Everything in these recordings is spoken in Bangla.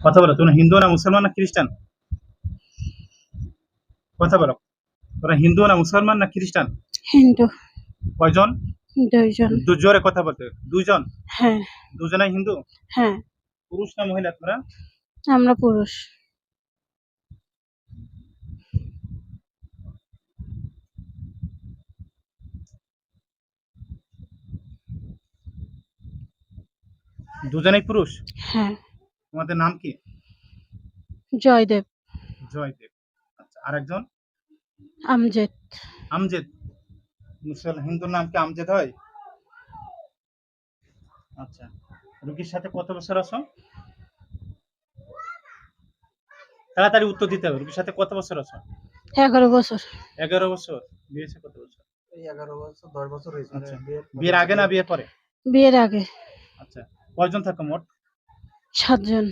কথা বলো তুমি হিন্দু না মুসলমান না খ্রিস্টান? কথা বলো তোরা হিন্দু না মুসলমান না খ্রিস্টান? হিন্দু। কয়জন? দুইজন। দু জোরে কথা বলতে। দুইজন? হ্যাঁ। দুজনাই হিন্দু? হ্যাঁ। পুরুষ না মহিলা তোমরা? আমরা পুরুষ। দুজনেই পুরুষ? হ্যাঁ। তোমাদের নাম কি? জয়দেব। জয়দেব। আচ্ছা আরেকজন? আমজেদ। আমজেদ। মুসল হিন্দুর নাম কি আমজেদ হয়? আচ্ছা রুগীর সাথে কত বছর আছো? তাড়াতাড়ি উত্তর দিতে হবে রুগীর সাথে কত বছর আছো? এগারো বছর। এগারো বছর বিয়েছে কত বছর? এই এগারো বছর দশ বছর হয়েছে। আচ্ছা। বিয়ের বিয়ের আগে না বিয়ের পরে? বিয়ের আগে। আচ্ছা কয়জন থাকো মোট? সাতজন।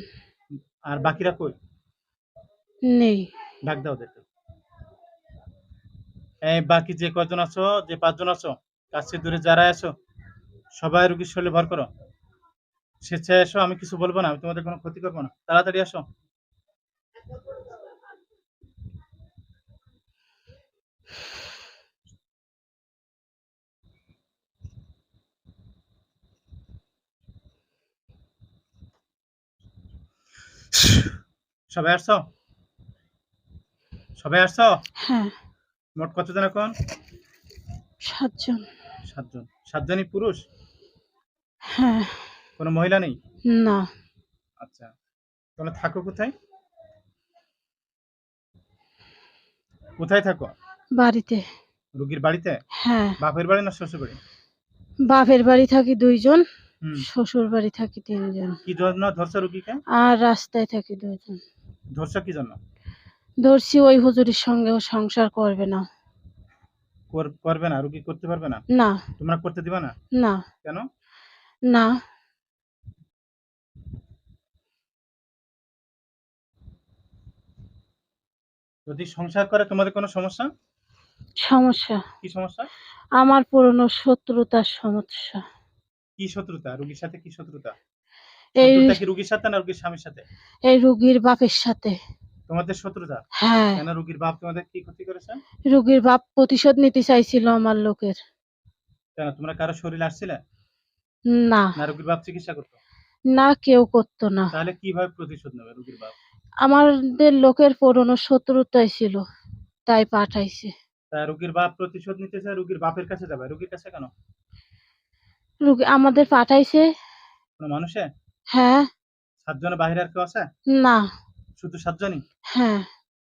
আর বাকিরা কই? নেই। ডাক দাও ওদেরকে এই বাকি যে কয়জন আছো যে পাঁচজন আছো কাছে দূরে যারা আছো সবাই রুগীর শরীরে ভর করো। স্বেচ্ছায় এসো আমি কিছু বলব না আমি তোমাদের কোনো ক্ষতি করব না। তাড়াতাড়ি আসো। সবাই আসছো? সবাই আসছো? হ্যাঁ। মোট কতজন এখন? সাতজন। সাতজন। সাতজনই পুরুষ? হ্যাঁ। কোনো মহিলা নেই? না। আচ্ছা। তোমরা থাকো কোথায়? কোথায় থাকো? বাড়িতে। রুগীর বাড়িতে? হ্যাঁ। বাপের বাড়ি না শ্বশুর বাড়ি বাপের বাড়ি থাকি দুইজন। শ্বশুর বাড়ি থাকি তিনজন। কি জন্য রুগীকে? আর রাস্তায় থাকি ধরছো কি জন্য? ধরছি ওই হুজুরের সঙ্গেও সংসার করবে না। করবে না? রুগী করতে পারবে না? না। তোমরা করতে দিবা না? না। কেন? না। যদি সংসার করে তোমাদের কোনো সমস্যা? সমস্যা? কি সমস্যা? আমার পুরনো শত্রুতার সমস্যা। কি শত্রুতা? রুগীর সাথে কি শত্রুতা? এই শত্রুতা কি রুগীর সাথে না রুগীর স্বামীর সাথে? এই রুগীর বাপের সাথে। তোমাদের শত্রুতা? হ্যাঁ। কেন রুগীর বাপ তোমাদের কি ক্ষতি করেছে? রুগীর বাপ প্রতিশোধ নিতে চাইছিল আমার লোকের। কেন? তোমরা কারও শরীর আসছিলে? না। না রুগীর বাপ চিকিৎসা করতো? না কেউ করতো না। তাহলে কীভাবে প্রতিশোধ নেবে রুগীর বাপ? আমাদের লোকের পুরনো শত্রুতাই ছিল তাই পাঠাইছে। তা রুগীর বাপ প্রতিশোধ নিতে চায় রুগীর বাপের কাছে যাবে? রুগীর কাছে কেন? রুগী আমাদের পাঠাইছে। কোনো মানুষে? হ্যাঁ। সাতজনের বাইরে আর কেউ আছে? না। শুধু সাতজনই? হ্যাঁ।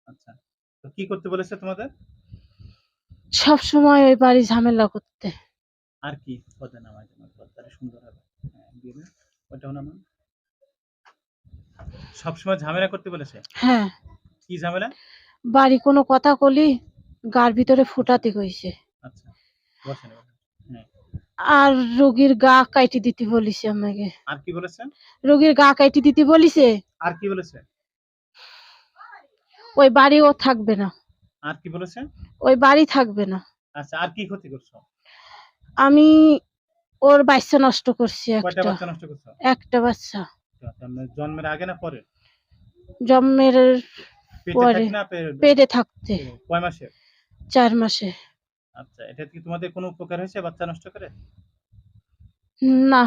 আচ্ছা। তো কি করতে বলেছে তোমাদের? সব সময় ওই বাড়ি ঝামেলা করতে। আর কি? পদে তোমার পদটা সুন্দর হবে। হ্যাঁ। ওটাও নামান সবসময় ঝামেলা করতে বলেছে? হ্যাঁ। কি ঝামেলা? বাড়ি কোনো কথা কলি গার ভিতরে ফুটাতে কইছে আচ্ছা বসেন আর রোগীর গা কাইটি দিতে বলিছে আমাকে। আর কি বলেছে রোগীর গা কাইটি দিতে বলিছে? আর কি বলেছে ওই বাড়ি ও থাকবে না। আর কি বলেছে ওই বাড়ি থাকবে না। আচ্ছা আর কি ক্ষতি করছ? আমি ওর বাচ্চা নষ্ট করছি একটা। বাচ্চা নষ্ট করছ? একটা বাচ্চা। আচ্ছা, জন্মের আগে না পরে? জন্মের পরে। পেটে থাকতে। কয় মাসে? চার মাসে। আচ্ছা এটা কি তোমাদের কোনো উপকার হয়েছে বাচ্চা নষ্ট করে? না।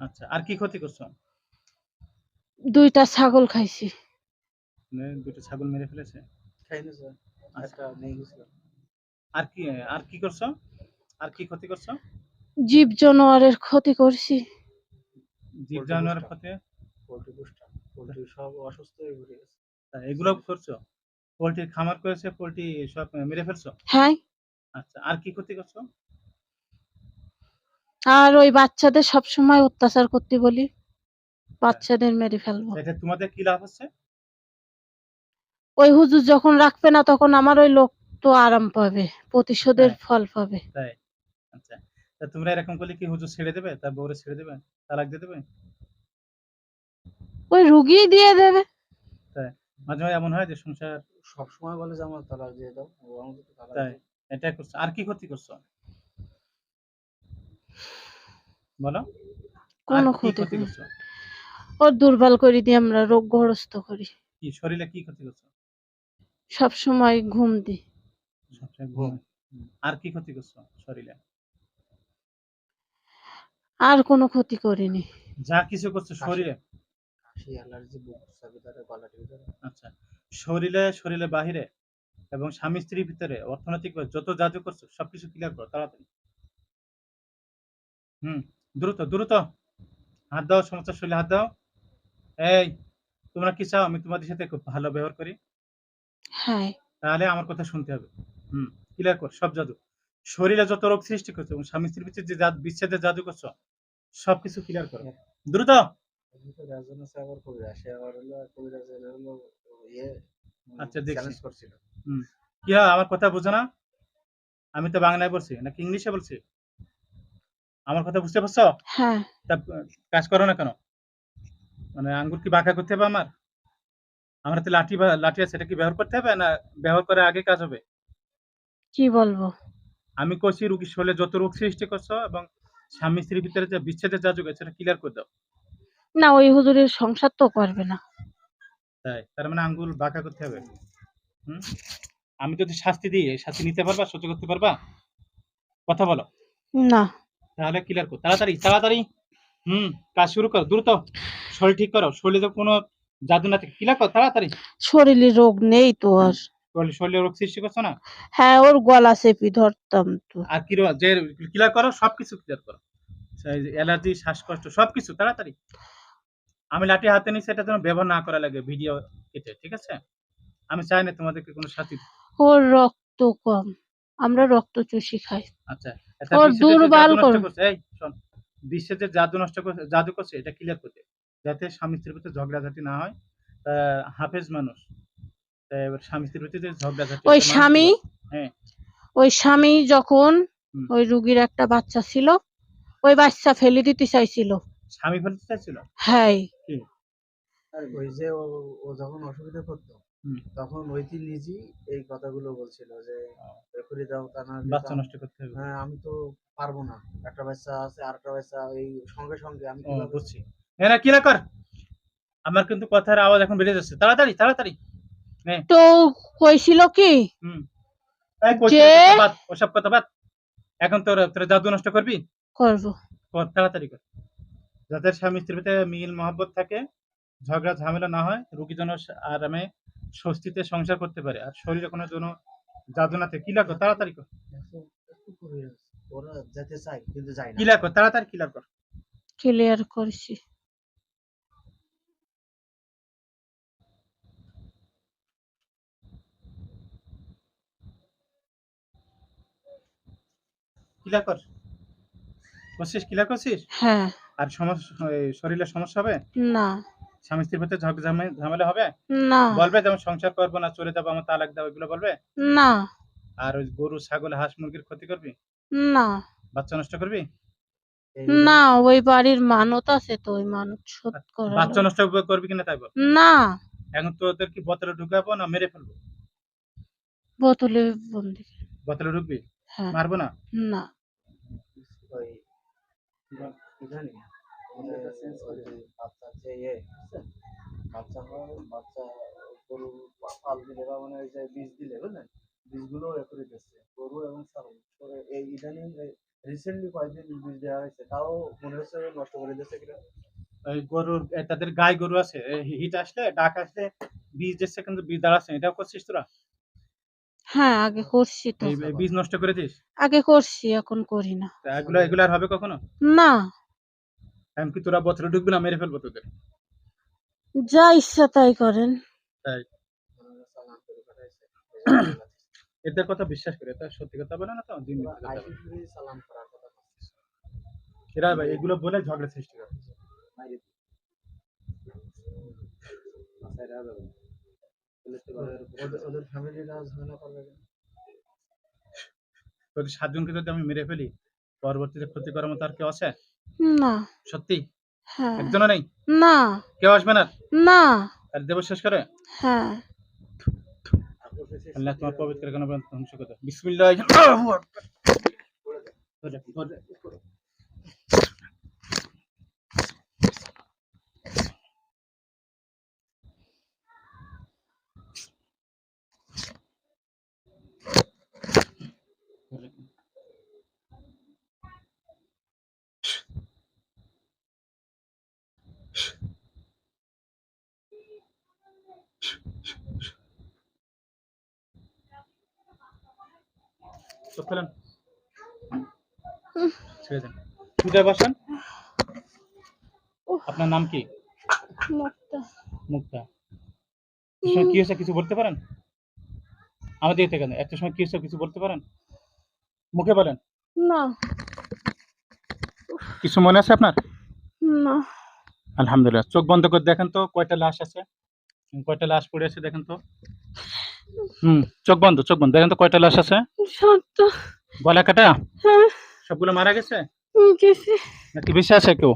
আচ্ছা আর কি ক্ষতি করছ? দুইটা ছাগল খাইছি। মানে দুটো ছাগল মেরে ফেলেছে? খাই না স্যার আচ্ছা। একটা নিয়ে গেছিলাম। আর কি আর কি করছ? আর কি ক্ষতি করছ? জীব জানোয়ারের ক্ষতি করছি। জীব জানোয়ারের ক্ষতি? পোল্ট্রি পুষটা পোল্ট্রি সব অসুস্থ হয়ে ঘুরে গেছে। তা এগুলো করছ? পোল্ট্রির খামার করেছে পোলট্রি সব মেরে ফেলছো? হ্যাঁ। আচ্ছা আর কি ক্ষতি করছ? আর ওই বাচ্চাদের সব সময় অত্যাচার করতে বলি। বাচ্চাদের মেরে ফেলব। এটা তোমাদের কি লাভ হচ্ছে? ওই হুজুর যখন রাখবে না তখন আমার ওই লোক তো আরাম পাবে প্রতিশোধের হ্যাঁ। ফল পাবে। তাই? আচ্ছা তা তোমরা এরকম করলে কি হুজুর ছেড়ে দেবে? তার বউরে ছেড়ে দেবে? তালাক দিয়ে দেবে? ওই রুগী দিয়ে দেবে। তাই? মাঝে মাঝে এমন হয় যে সংসার সব সময় বলে যে আমার তালাক দিয়ে দাও ও আমাকে তো তালাক তাই? এটা করছ? আর কি ক্ষতি করছ? বলো। কোনো ক্ষতি। করছ? ওর দুর্বল করে দিয়ে আমরা রোগগ্রস্ত করি। কি শরীরে কি ক্ষতি করছ? সব সময় ঘুম দিই। সবসময় ঘুম। আর কি ক্ষতি করছ শরীরে? আর কোনো ক্ষতি করিনি। যা কিছু করছ শরীরে? কাশি অ্যালার্জি বুক ভিতরে গলার ভিতরে আচ্ছা। শরীরে শরীরে বাহিরে এবং স্বামী স্ত্রীর ভিতরে অর্থনৈতিক যত জাদু করছ সবকিছু ক্লিয়ার করো তাড়াতাড়ি। হুম দ্রুত দ্রুত। হাত দাও সমস্ত শরীরে হাত দাও। এই তোমরা কি চাও? আমি তোমাদের সাথে খুব ভালো ব্যবহার করি। হ্যাঁ। তাহলে আমার কথা শুনতে হবে। হুম ক্লিয়ার কর সব জাদু শরীরে যত রোগ সৃষ্টি করছ এবং স্বামী স্ত্রীর ভিতরে যে বিচ্ছেদের জাদু করছ সবকিছু ক্লিয়ার করো। দ্রুত! ভিতরে আছে আবার কবিরাজ সে আবার হলো কবিরাজ হলো ইয়ে আচ্ছা, চ্যালেঞ্জ করছিল। কি হয় আমার কথা বুঝো না? আমি তো বাংলায় বলছি নাকি ইংলিশে বলছি? আমার কথা বুঝতে পারছ? হ্যাঁ। তা কাজ করো না কেন? মানে আঙ্গুর কি বাঁকা করতে হবে আমার? আমার তো লাঠি বা লাঠি আছে এটা কি ব্যবহার করতে হবে না ব্যবহার করার আগে কাজ হবে? কি বলব? আমি কষি রুগী শরীরে যত রোগ সৃষ্টি করছ এবং স্বামী স্ত্রীর ভিতরে যে বিচ্ছেদের যা যোগ আছে সেটা ক্লিয়ার করে দাও। না ওই হুজুরের সংসার তো করবে না। তাই? তার মানে আঙ্গুল বাঁকা করতে হবে। হুম? আমি যদি শাস্তি দিই এই শাস্তি নিতে পারবা সহ্য করতে পারবা? কথা বলো। না। তাহলে ক্লিয়ার কর। তাড়াতাড়ি তাড়াতাড়ি। হুম কাজ শুরু করো দ্রুত। শরীর ঠিক করো। শরীরে তো কোনো জাদু না থাকে। ক্লিয়ার করো তাড়াতাড়ি। শরীরে রোগ নেই তো আর। শরীরে- শরীরে রোগ সৃষ্টি করছ না? হ্যাঁ ওর গলা চেপি ধরতাম তো। আর কি রো- যে ক্লিয়ার করো সবকিছু ক্লিয়ার করো। অ্যালার্জি শ্বাসকষ্ট সবকিছু তাড়াতাড়ি। আমি লাঠি হাতে নিই সেটা যেন ব্যবহার না করা লাগে ভিডিও কেটে ঠিক আছে? আমি চাই না তোমাদেরকে কোনো দিতে। ওর রক্ত কম আমরা রক্ত চুষি খাই। আচ্ছা এটা ওর দুর্বল কর- এই শোন বিশ্বের যে জাদু নষ্ট করছে জাদু করছে এটা ক্লিয়ার করতে যাতে স্বামী স্ত্রীর ভিতরে ঝগড়াঝাটি না হয় হাফেজ মানুষ এবার স্বামী স্ত্রীর ভিতরে যে ঝগড়াঝাটি ওই স্বামী হ্যাঁ। ওই স্বামী যখন ওই রুগীর একটা বাচ্চা ছিল ওই বাচ্চা ফেলে দিতে চাইছিল। স্বামী ফেলতে চাইছিল? হ্যাঁ। ওই যে ও যখন অসুবিধা করতো। তখন ওইটি নিজেই এই কথাগুলো বলছিল যে রেফারি দাও তা না বাচ্চা নষ্ট করতে হবে। হ্যাঁ আমি তো পারব না। একটা বাচ্চা আছে আর একটা বাচ্চা এই সঙ্গে সঙ্গে আমি কীভাবে বুঝছি। না না কর। আমার কিন্তু কথার আওয়াজ এখন বেড়ে যাচ্ছে। তাড়াতাড়ি তাড়াতাড়ি। তো কইছিল কি? হুম। ওসব কথা বাদ। এখন তোর তোর জাদু নষ্ট করবি? করব। কর তাড়াতাড়ি কর। যাদের স্বামী স্ত্রীর ভিতরে মিল মহব্বত থাকে ঝগড়া ঝামেলা না হয় রুগী যেন আরামে স্বস্তিতে সংসার করতে পারে। আর শরীরে কোনো যেন থাকে। কিলার কর তাড়াতাড়ি কর। তাড়াতাড়ি কিলার কর। ক্লিয়ার করছি। কিলার কর। করছিস? করছিস? হ্যাঁ। আর সমস্যা শরীরে সমস্যা হবে? না। স্বামী স্ত্রীর ঝামে- ঝামেলা হবে? না। বলবে যেমন সংসার করব না চলে যাব আমার তালাক দাও এগুলো বলবে? না। আর ওই গরু ছাগল হাঁস মুরগির ক্ষতি করবি? না। বাচ্চা নষ্ট করবি? না ওই বাড়ির মানত আছে তো ওই মানত শোধ বাচ্চা নষ্ট করবি কিনা তাই বল? না। এখন তো ওদের কি বোতলে ঢুকাবো না মেরে ফেলব? বোতলে বন্দি। বোতলে ঢুকবি? হ্যাঁ। মারবো না? না। বাচ্চা ইয়ে বাচ্চা হয় বাচ্চা গরু পাল দিলে বা মানে ওই যে বীজ দিলে বুঝলেন? বীজগুলো এ করে দিচ্ছে। গরু এবং ছাগল। এই ইদানিং রিসেন্টলি কয়েকদিন বীজ দেওয়া হয়েছে তাও মনে হচ্ছে নষ্ট করে দিচ্ছে কিনা? গরুর তাদের গায়ে গরু আছে হিট আসলে ডাক আসলে বীজ দিচ্ছে কিন্তু বীজ দাঁড়াচ্ছে না। এটাও করছিস তোরা? হ্যাঁ আগে করছি তো। বীজ নষ্ট করে দিস? আগে করছি এখন করি না। এগুলো এগুলো আর হবে কখনো? না। এখন কি তোরা বোতলে ঢুকবি না মেরে ফেলব তোদের? যা ইচ্ছা তাই করেন। তাই? এদের কথা বিশ্বাস করে এটা সত্যি কথা বলে না তো? দিন। এরা ভাই এগুলো বলে ঝগড়া সৃষ্টি করে। সাতজনকে যদি আমি মেরে ফেলি পরবর্তীতে ক্ষতি করার মতো আর কেউ আছে? না। সত্যি? হ্যাঁ। একজনও নেই? না। কেউ আসবে না? না। আর দেব শেষ করে? হ্যাঁ। আল্লাহ তোমার পবিত্র কেন ধ্বংস করে। বিসমিল্লাহ চোখ খোলেন ছেড়ে দেন। পূজা বসেন? আপনার নাম কি? মুক্তা। মুক্তা। সময় কি হয়েছে কিছু বলতে পারেন? আমাদের একটা সময় কি হয়েছে কিছু বলতে পারেন? মুখে বলেন। না। কিছু মনে আছে আপনার? না। আলহামদুলিল্লাহ। চোখ বন্ধ করে দেখেন তো কয়টা লাশ আছে? কয়টা লাশ পড়ে আছে দেখেন তো? হুম চোখ বন্ধ চোখ বন্ধ। দেখেন তো কয়টা লাশ আছে? গলা কাটা? হ্যাঁ। সবগুলো মারা গেছে? গেছে। নাকি বেশি আছে কেউ?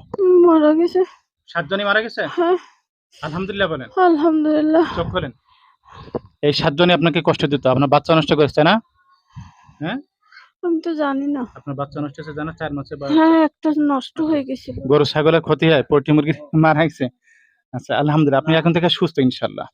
মারা গেছে। সাতজনই মারা গেছে? হ্যাঁ। আলহামদুলিল্লাহ বলেন। আলহামদুলিল্লাহ। চোখ খোলেন। এই সাতজনই আপনাকে কষ্ট দিত। আপনার বাচ্চা নষ্ট করেছে না? হ্যাঁ? আমি তো জানি না। আপনার বাচ্চা নষ্ট হয়েছে জানা? চার মাসে হ্যাঁ একটা নষ্ট হয়ে গেছিল। গরু ছাগলের ক্ষতি হয় পোল্ট্রি মুরগি মারা গেছে আচ্ছা আলহামদুলিল্লাহ। আপনি এখন থেকে সুস্থ ইনশাল্লাহ